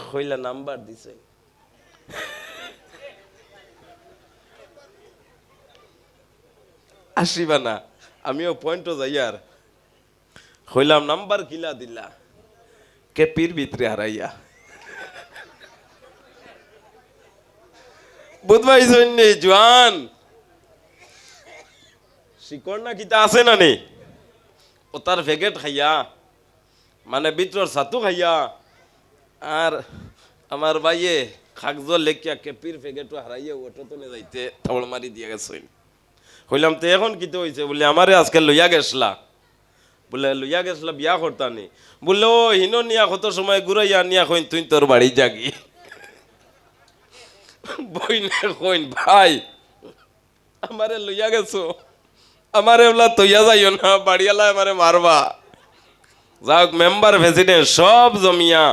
কইলা নাম্বার দিছে আসিবা না আমিও পয়েন্টও যাই আর হইলাম নাম্বার কিলা দিলা কেপির ভিতরে হারাইয়া বুধবাই সৈন্য জোয়ান শিকড় না কিতা আছে না নি ও তার ভেগেট খাইয়া মানে ভিতর ছাতু খাইয়া আর আমার ভাইয়ে খাগজ লেখিয়া কেপির ফেগেটু হারাইয়ে ওটো তো যাইতে থাবড় মারি দিয়া গেছে হইলাম তো এখন কিতে হয়েছে বলে আমারে আজকে লইয়া গেছলা। বলে লইয়া গেছলা, বিয়া করতানি বললে, ও, হিন নিয়া কত সময় ঘুরাইয়া নিয়া কইন, তুই তোর বাড়ি জাগি বই না কইন, ভাই, আমারে লইয়া গেছো। আমারে বলা তৈয়া যাইও না বাড়িয়ালা আমারে মারবা। যাক, মেম্বার প্রেসিডেন্ট, সব জমিয়া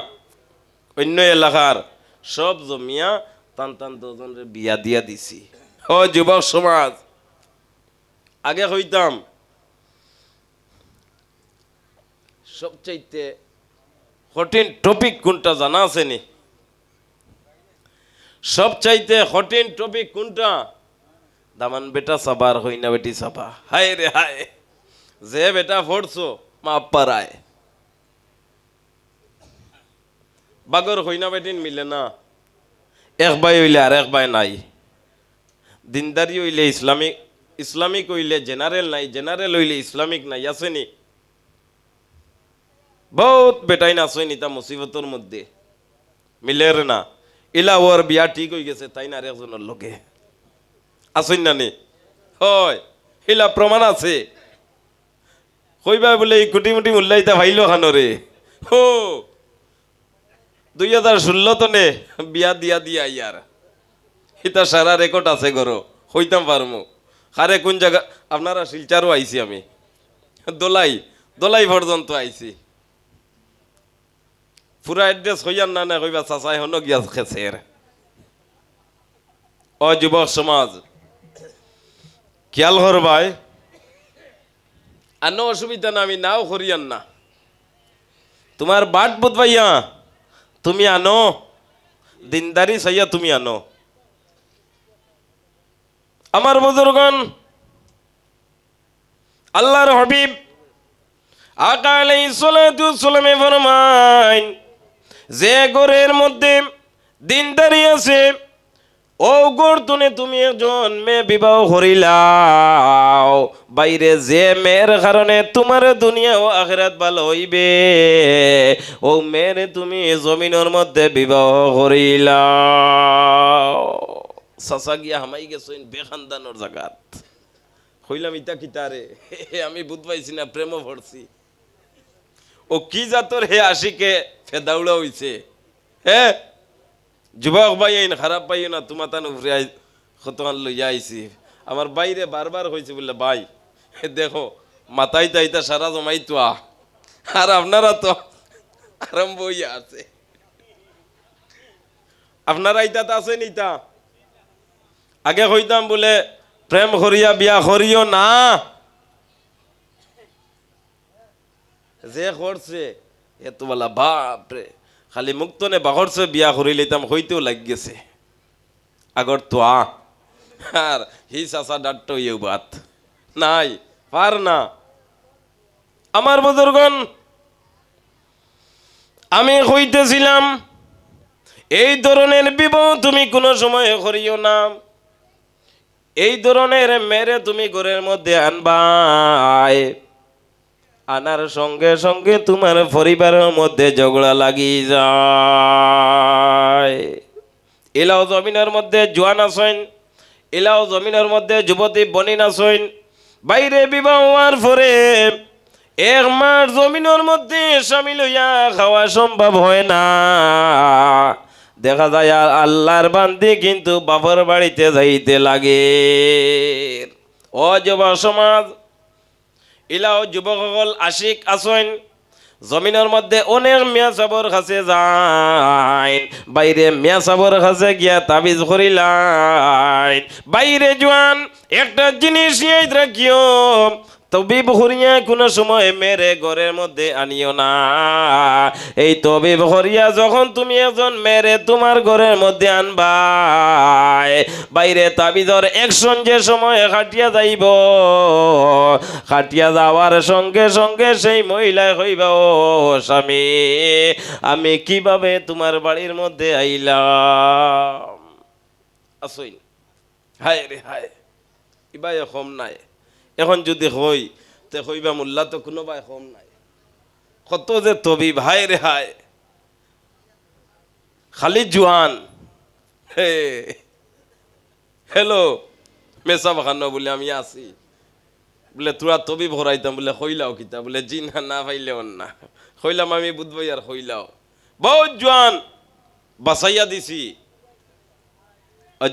অন্য এলাকার সব জমিয়া তান তান দুজনের বিয়া দিয়া দিছি। ও যুবক সমাজ, আগে হইতাম সবচাইতে কঠিন টপিক কোনটা জানা আছে নি? সবচাইতে কঠিন টপিক কোনটা? দামান বেটা সাবার হই না বেটি সাবা হায় রে হায়, যে বেটা ফোড়ছো মা পারায় বাগর হই না বেটিন মিলে না। এক ভাই হইলে আর এক ভাই নাই। দিনদারি হইলে ইসলামিক ইসলামিক হইলে জেনারেল নাই জেনারেল হইলে ইসলামিক নাই আসেনি বহুত বেটাই আসেনি তা মুসিবতর মধ্যে। মিলের না। ইলা ওর বিয়া ঠিক হয়ে গেছে তাই না আর একজনের লোকে আসেন না নি? হয়, ইলা প্রমাণ আছে। কইবা বলে এই কুটি মুটি মুল্লাইতা ভাইলো খানো রে হো দুই হাজার ষোলো তনে বিয়া দিয়া দিয়া ইয়ার। এটা সারা রেকর্ড আছে গরো, হইতাম পারমু। হারে কোন জায়গা, আপনারা শিলচারও আইছি আমি। দোলাই দোলাই পর্যন্ত আইছি। পুরা এড্রেস হইয়ার না না কইবা চাচাই হন গিয়া খেসের। ও যুবক সমাজ। খেয়াল কর ভাই। আনো অসুবিধা না, আমি নাও করিয়ান না। তোমার বাট বুধবাইয়া তুমি আনো। দিনদারি সাইয়া তুমি আনো। আমার বুজুর্গন আল্লাহর হবিব আকালে সালামে যে ঘরের মধ্যে দিনদারি আছে ও গর্তনে তুমি একজন মেয়ে বিবাহ করিলাও। বাইরে যে মেয়ের কারণে তোমার দুনিয়া ও আখেরাত ভালো হইবে, ও মেয়ের তুমি জমিনের মধ্যে বিবাহ করিলাও। চাচা গিয়া হামাই গেছেন বেখানদানোর জাগাত। হইলাম ইতা কিতারে আমি বুধ পাইছি না প্রেম ভরছি ও কি জাতর হে আশিকে ফেদাউড়া হইছে? হ্যাঁ যুবক ভাই আইন খারাপ পাইও না তোমার তান উপরে কতক্ষণ লইয়া আইছি। আমার বাইরে বারবার হয়েছে বললে, ভাই দেখো, মাথায় তাইতা সারা জমাই তো আর আপনারা তো আরম্ভ হইয়া আছে। আপনারা ইতাত আছেন ইতা। আগে হইতাম বলে, প্রেম করিয়া বিয়া করিও না। যে করছে এ তো বলা বাপরে। খালি মুক্তনে বাঘরছে বিয়া করি লইতাম হইতেও লাগ গেছে। আগর তো আ আর হি চাচা ডাট্ট ইউ বাত নাই পার না। আমার বুজুর্গন আমি কইতেছিলাম এই ধরনের বিবাহ তুমি কোনো সময় করিও না। এই ধরনের মেরে তুমি ঘরের মধ্যে আনবাই। আনার সঙ্গে সঙ্গে তোমার পরিবারের মধ্যে ঝগড়া লাগি যায়। এলাও জমিনের মধ্যে জোয়ান আসেন এলাও জমিনের মধ্যে যুবতী বনিন আসেন বাইরে বিবাহ হওয়ার পরে এক মাস জমিনের মধ্যে সামিল হইয়া খাওয়া সম্ভব হয় না। দেখা যায় আর আল্লাহর বান্দি কিন্তু বাপর বাড়িতে যাইতে লাগে। ও যুব সমাজ ইলাও যুবকসকল আশিক আসেন জমিনের মধ্যে অনেক মিয়া সাবর কাছে যায়, বাইরে মিয়া সাবর কাছে গিয়া তাবিজ করিলাই বাইরে জোয়ান, একটা জিনিস রাখিও তবে ভরিয়া কোনো সময় মেরে ঘরের মধ্যে আনিও না। এই তবে ভরিয়া যখন তুমি একজন মেরে তোমার ঘরের মধ্যে আনবা, বাইরে তাবিজর একশন যে সময় খাটিয়া যাইব, খাটিয়া যাওয়ার সঙ্গে সঙ্গে সেই মহিলা হইব, স্বামী, আমি কীভাবে তোমার বাড়ির মধ্যে আইলাম? আসইন। হায় রে হায় ইবা এখম নাই। এখন যদি হই, তে হইবা মোল্লা তো কোনো বা এখম নাই। কত যে তবি ভাই রে হায়। খালি জোয়ান। হে। হ্যালো, মেসা বাখানো বলে আমি আছি। বলে তোরা তবি ভরাইতাম বলে হইলাও কিতা? বলে জি না না পাইলেও না। হইলাম আমি বুধবই আর হইলাও। বহুত জোয়ান বাসাইয়া দিছি।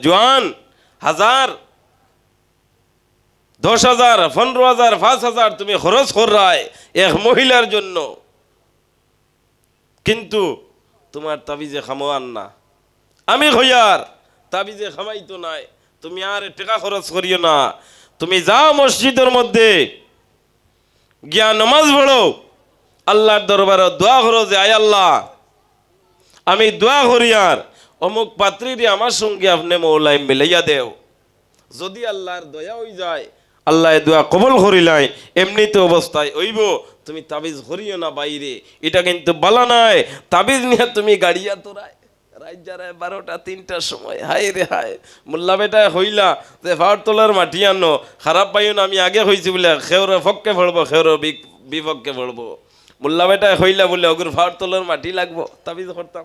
জোয়ান, হাজার দশ হাজার, পনেরো হাজার, পাঁচ হাজার তুমি খরচ করায় এক মহিলার জন্য। কিন্তু তোমার তাবিজে খামোয়ান না। আমি হইয়ার তাবিজে খামাইতো নাই। তুমি আর টাকা খরচ করিও না। তুমি যাও মসজিদের মধ্যে, গিয়া নমাজ পড়ো। আল্লাহর দরবারে দোয়া করো যে, আয় আল্লাহ, আমি দোয়া করি আর অমুক পাত্রীরে আমার সঙ্গে আপনি মৌলাই মিলাইয়া দেও। যদি আল্লাহর দয়া হয়ে যায় আল্লাহ দোয়া কবল করিলাই এমনিতে অবস্থায় ওইব তুমি তাবিজ করিও না বাইরে, এটা কিন্তু বালা নাই তাবিজ নিয়ে তুমি গাড়িয়া তোরায়, রাত যারায় বারোটা, তিনটার সময়, হায় রে হায়। মোল্লা বেটায় হইলা যে ভার তোলার মাটি আনো, খারাপ পাইও না, আমি আগে হয়েছি বলে খেউরে ফককে ভরবো খেউরে বিপক্ষে ভরবো মোল্লা বেটায় হইলা বলে, অগুর ভার তোলার মাটি লাগবো, তাবিজ করতাম।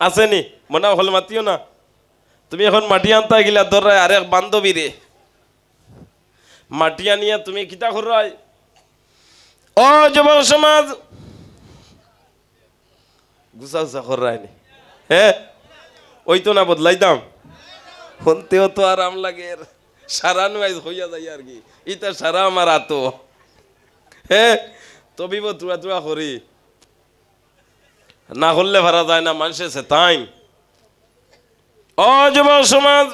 আসেনি, মনে হল মাতিও না। তুমি এখন মাটি আনতে গিলা ধরায় আরেক বান্ধবী রে। মাটি আনিয়া তুমি কিতা করাই ও যুবক সমাজ। গুসা গুসা করাই নি হ্যাঁ ওই তো না বদলাইতাম শুনতেও তো আরাম লাগে। সারা নয় হইয়া যাই আর কি। ইটা সারা আমার আতো। হ্যাঁ তবিব তুড়া তুড়া করি না করলে ভাড়া যায় না মানুষের সে তাই ও যুবক সমাজ।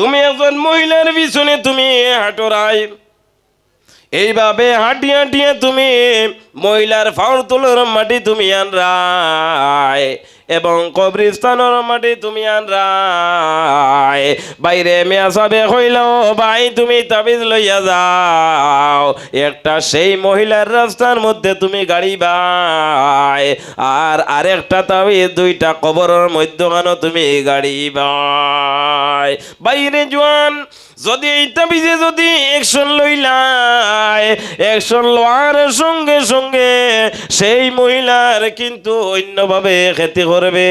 তুমি একজন মহিলার পিছনে তুমি হাঁটোরাই এইভাবে হাঁটিয়ে হাঁটিয়ে তুমি মহিলার ফাউর তুলোর মাটি তুমি আনরায়। এবং কবরিস্তানের মাটি তুমি আনরায়। বাইরে মেয়া সাবে হইল, ভাই তুমি তাবিজ লইয়া যাও। একটা সেই মহিলার রাস্তার মধ্যে তুমি গাড়ি বাই। আর আরেকটা তাবিজ দুইটা কবরের মধ্যখানো তুমি গাড়ি বাই। বাইরে জোয়ান, যদি এই তাবিজে যদি অ্যাকশন লইলাই অ্যাকশন লওয়ার সঙ্গে সঙ্গে সেই মহিলার কিন্তু অন্যভাবে ক্ষতি করবে,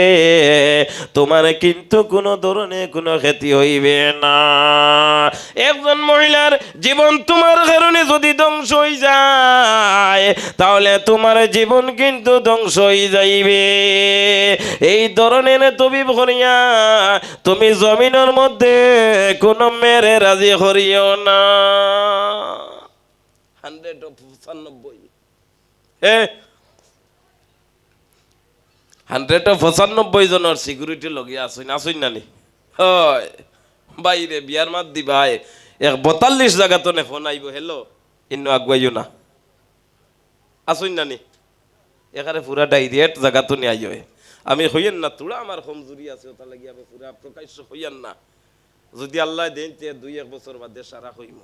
তোমার কিন্তু কোনো ধরনের কোনো ক্ষতি হইবে না। একজন মহিলার জীবন তোমার কারণে যদি ধ্বংস হয়ে যায়, তাহলে তোমার জীবন কিন্তু ধ্বংস হয়ে যাইবে। এই ধরনের তুমি করিয়া তুমি জমিনের মধ্যে কোনো মেরে রাজি করিও না। হান্ড্রেড পঁচানব্বই। এ হান্ড্রেড পঁচানব্বই জনের সিকিউরিটি লগিয়া আসুন আসুন নানি? হয়। বাইরে বিয়ার মাত দি ভাই এক বতাল্লিশ জায়গা তো ফোন আইব হেলো ইন্ন আগুয়াইও না। আসুন নানি? এখানে পুরা ডাইরেক্ট জায়গা তো নিয়ে আইয় আমি হইয়েন না তোরা আমার কমজুরি আছে, ওটা লাগি আমি পুরা প্রকাশ্য হইয়েন না। যদি আল্লাহ দেন তে দুই, এক বছর বাদে সারা হইম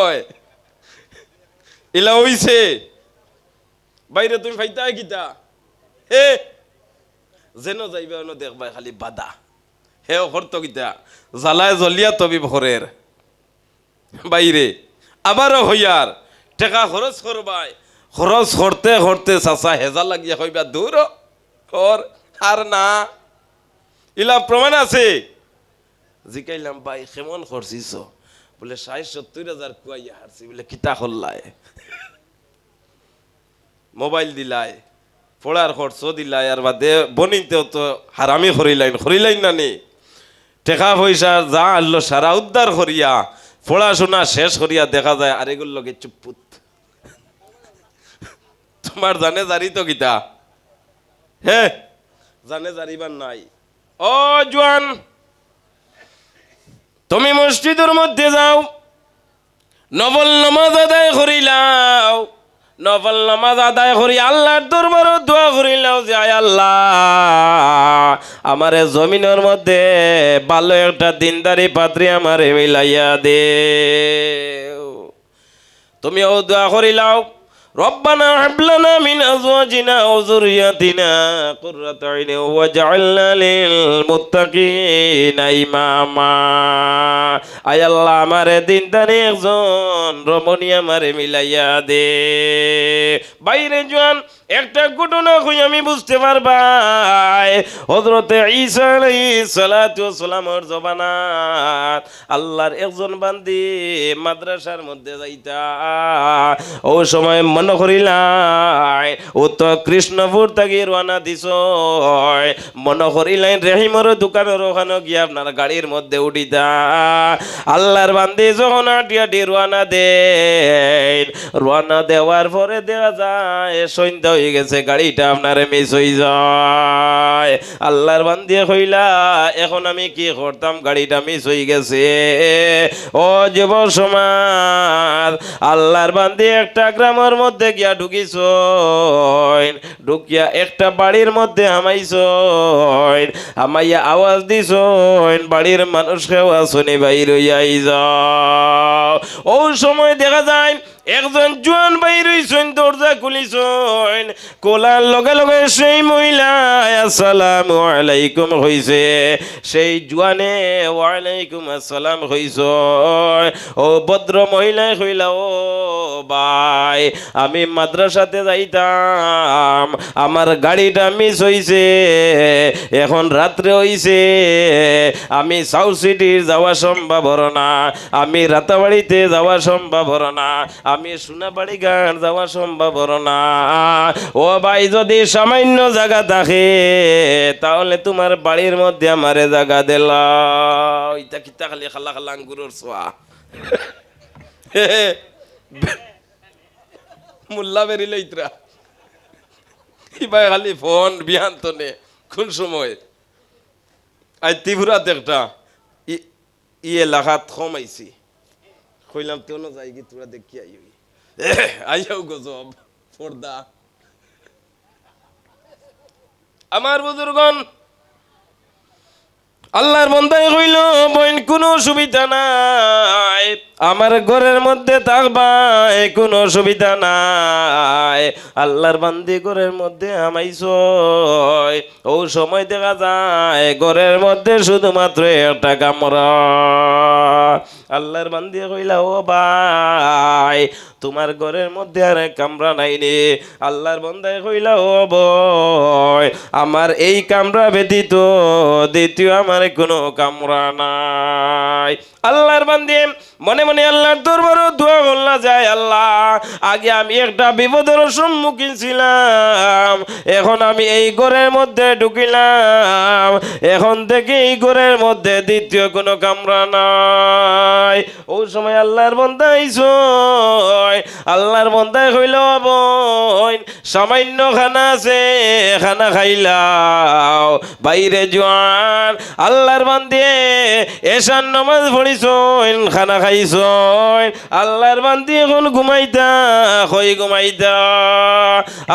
ওই ইলা হইছে। বাইরে তুমি ফাইতা গীতা হে! যেন যাইবে অন্য দেখবা খালি বাদা হে অখর্ত গীতা জ্বালায় জ্বলিয়া তবি ভরের বাইরে আবারও হইয়ার টাকা খরচ করবাই খরচ করতে করতে চাচা হেজা লাগিয়া হইবা দূর কর আর না। ইলা প্রমাণ আছে। জিকাইলাম ভাই কেমন করছিস বলে ষাট সত্তর হাজার কুয়াইয়া হারছি বলে কিতা করলায় মোবাইল দিলাই, পড়ার খরচ দিলাই, আর বাদে বনিতেও তো হারামি করিলাইন করিলাইন না নি? টেকা পয়সা যা আনলো সারা উদ্ধার করিয়া, পড়াশোনা শেষ করিয়া দেখা যায় আর এগুলো লগে চুপুত তোমার জানে জারি তো গীতা হে, জানে জারিবার নাই। ও জোয়ান, তুমি মসজিদের মধ্যে যাও, নবল নামাজ আদায় করিলাও। নফল নামাজ আদায় করি, আল্লাহর দরবারও দোয়া করিলাও যে আয় আল্লাহ। আমার জমিনের মধ্যে ভালো একটা দিনদারি পাত্রি আমারে মিলাইয়া দে তুমিও দোয়া করিলাও ربنا هب لنا من ازواجنا وذرياتنا قرة عين واجعلنا للمتقين اماما আয় আল্লাহ আমারে দিন দানে একজন রমণী আমারে মিলাইয়া দে বাইরে জোয়ান একটা ঘটনা কই আমি বুঝতে পারবাই। হজরতে ওয়াস জবানাত আল্লাহর একজন বান্দি মাদ্রাসার মধ্যে যাইতা। ও সময় মনে করিলাই, ও তো কৃষ্ণপুর থেকে রওনা দিছ মনে করিলাই, রেহিমর দোকানের ওখানে গিয়ে আপনার গাড়ির মধ্যে উঠিতা। আল্লাহর বান্দি যখন আটি আটি রওনা দেন, রওনা দেওয়ার পরে দেওয়া যায়, সন্ধ্যা হয়ে গেছে, গাড়িটা আপনার মিস হয়ে যায়। আল্লাহর বান্দিয়ে কইলা, এখন আমি কি করতাম? গাড়িটা মিস হয়ে গেছে। ও যুব সমাজ, আল্লাহর বান্দি একটা গ্রামের মধ্যে গিয়া ঢুকিছ ঢুকিয়া একটা বাড়ির মধ্যে হামাইছ হামাইয়া আওয়াজ দিছ বাড়ির মানুষকে আওয়াজ শুনি বাইর হইয়াই যাও ও সময় দেখা যায় একজন জোয়ান বাইর হইছেন দরজা খুলিছেন। কোলার লগে লগে সেই মহিলা আসসালামু আলাইকুম হইছে। সেই জোয়ানে ওয়ালাইকুম আসসালাম হইছ। ও ভদ্র মহিলাই কইলা, ও ভাই, আমি মাদ্রাসাতে যাইতাম, আমার গাড়িটা মিস হইছে, এখন রাত্রে হইছে, আমি সাউথ সিটির যাওয়া সম্ভব না, আমি রাতাবাড়িতে যাওয়া সম্ভব না আমি সোনাবাড়ি গান যাওয়া সম্ভব না। ও ভাই, যদি সামান্য জায়গা থাকে, তাহলে তোমার বাড়ির মধ্যে আমারে জায়গা দিলা কিতা খালি খালা খালা আঙ্গুরের সোয়া? মুল্লা বেরিলে ইতরা ইবাই খালি ফোন বিহান তো নে, কোন সময়? আই ত্রিপুরাতে একটা, ই এলাকাত কম আইছি কইলাম তেও না যাই কি তোরা দেখি আই আইয়াও গজব পর্দা। আমার বুজুর্গন আল্লাহর বন্দাই কইল বইন, কোনো সুবিধা নাই। আমার ঘরের মধ্যে থাকবা কোনো অসুবিধা নাই। আল্লাহর বান্দি ঘরের মধ্যে আমাইছ ও সময় দেখা যায়, ঘরের মধ্যে শুধুমাত্র একটা কামরা। আল্লাহর বান্দি কইলা, ও ভাই, তোমার ঘরের মধ্যে আর কামরা নাই রে আল্লাহর বন্দায় কইলা, ও বয় আমার এই কামরা ব্যতীত দ্বিতীয় আমার কোনো কামরা নাই। আল্লাহর বান্দি মনে মনে আল্লাহর দরবারও দোয়া করলা যায় আল্লাহ, আগে আমি একটা বিপদের সম্মুখীন ছিলাম, এখন আমি এই ঘরের মধ্যে ঢুকিলাম, এখন থেকে এই ঘরের মধ্যে দ্বিতীয় কোনো কামরা নাই। ওই সময় আল্লাহর বন্দাইছ আল্লাহর বন্দায় হইল বোন সামান্য খানা আছে, খানা খাইলাও। বাইরে জোয়ান, আল্লাহর বান্দিয়ে এসান নমাজ পড়িছ খানা খাইছ আল্লাহর বান্দি এখন ঘুমাইতা, কই ঘুমাইতা?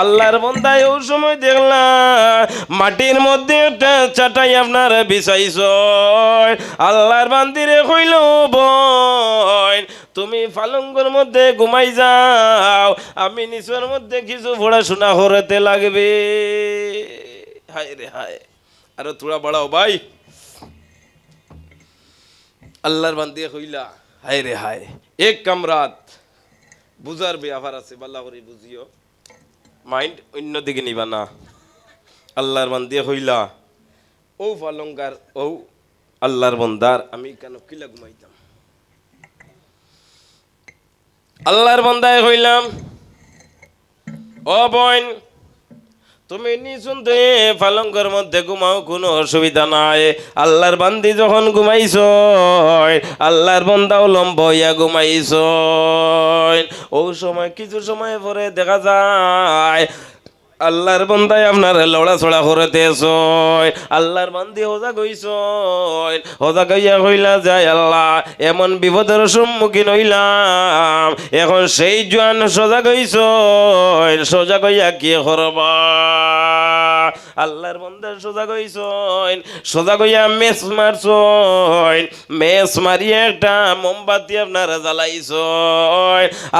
আল্লাহর বন্দায় ওই সময় দেখলাম মাটির মধ্যে চাটাই আপনার বিছাইছ আল্লাহর বান্দিরে কইল বোন তুমি ফালঙ্গর মধ্যে ঘুমাই যাও, আমি নিচের মধ্যে কিছু পড়াশোনা করতে লাগবে। হায় রে হায়, আরে তোরা বাড়াও ভাই। আল্লাহর বান্দিয়ে কইলা হায় রে হায়। এক কামরাত বুঝার ব্যাপার আছে, বাল্লা করে বুঝিও। মাইন্ড অন্য দিকে নিবা না। আল্লাহর বান্দিয়ে কইলা ও ফালঙ্গার, ও আল্লাহর বন্দার, আমি কেন কিলা ঘুমাইতাম? আল্লাহর বন্দায় হইলাম। ও বোন তুমি নিশুনতে পালঙ্গের মধ্যে ঘুমাও, কোনো অসুবিধা নাই। আল্লাহর বান্দি যখন ঘুমাইছ আল্লাহর বন্দাও লম্ব হইয়া ঘুমাইছ ও সময়, কিছু সময় পরে দেখা যায় আল্লাহর বন্দায় আপনার লড়া ছড়া করতেছ আল্লাহর বান্দি হোজা গইছ হোজা গইয়া হইলা যায় আল্লাহ, এমন বিপদের সম্মুখীন হইলাম। এখন সেই জোয়ান সোজা গইছ সোজা গইয়া কি করবা? আল্লাহর বন্দা সোজা গইছ সোজা গইয়া মেস মারছ মেস মারিয়ে একটা মোমবাতি আপনারা জ্বালাইছ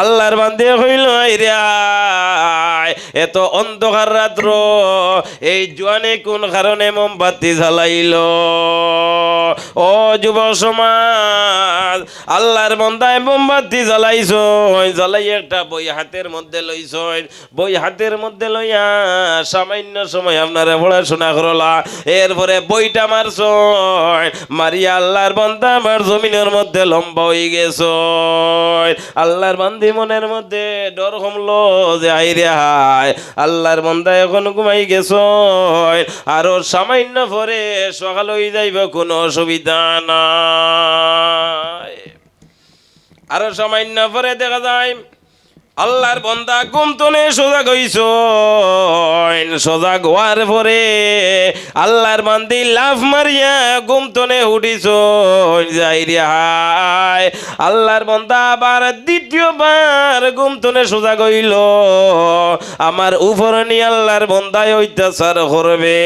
আল্লাহর বান্দে হইল এত অন্ধকার রাত্র। এই জোয়ানে কোন কারণে মোমবাতি জ্বালাইল? ও যুব সমাজ, আল্লাহর বন্দায় মোমবাতি জ্বালাইছ জ্বালাই একটা বই হাতের মধ্যে লইছ বই হাতের মধ্যে লইয়া সামান্য সময় আপনারা পড়াশোনা করলা, এরপরে বইটা মারছ মারিয়া আল্লাহর বন্দা আমার জমিনের মধ্যে লম্বা হয়ে গেছ আল্লাহর বান্দি মনের মধ্যে ডর কমলো যে, আইরে হায় আল্লাহর বন্দা এখন ঘুমাই গেছ আরও সামান্য পরে সকাল হয়ে যাইব, কোনো অসুবিধা না আরও সামান্য পরে দেখা যায় আল্লাহর বন্দা গুমতনে সোজা গইছ সোজা গোয়ার পরে আল্লাহর বান্দি লাভ মারিয়া গুমতনে উঠিছ যাই হায়। আল্লাহর বন্দা আবার দ্বিতীয়বার গুমতনে সোজা গইল, আমার উপর নিয়ে আল্লাহর বন্দায় অত্যাচার করবে।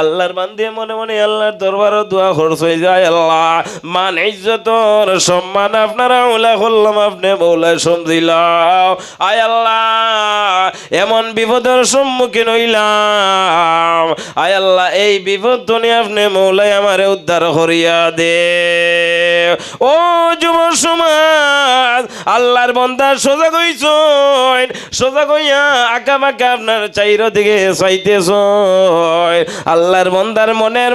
আল্লাহর বান্ধে মনে মনে আল্লাহর দরবার দোয়া খরচ হয়ে যায় আল্লাহ, মান ইজ্জতর সম্মান আপনারা ওলা করলাম আপনি মৌলা সমঝিলাম আয় আল্লাহ, এমন বিপদের সম্মুখীন হইলাম। আয় আল্লাহ, এই বিপদ তুমি আপনি মৌলাই আমারে উদ্ধার করিয়া দে। ও যুব সমাজ, আল্লাহর বন্দা সোজা কইছ সোজা কইয়া আঁকা বাঁকা আপনার চাইর দিকে চাইতেছ আল্লাহর বন্দার মনের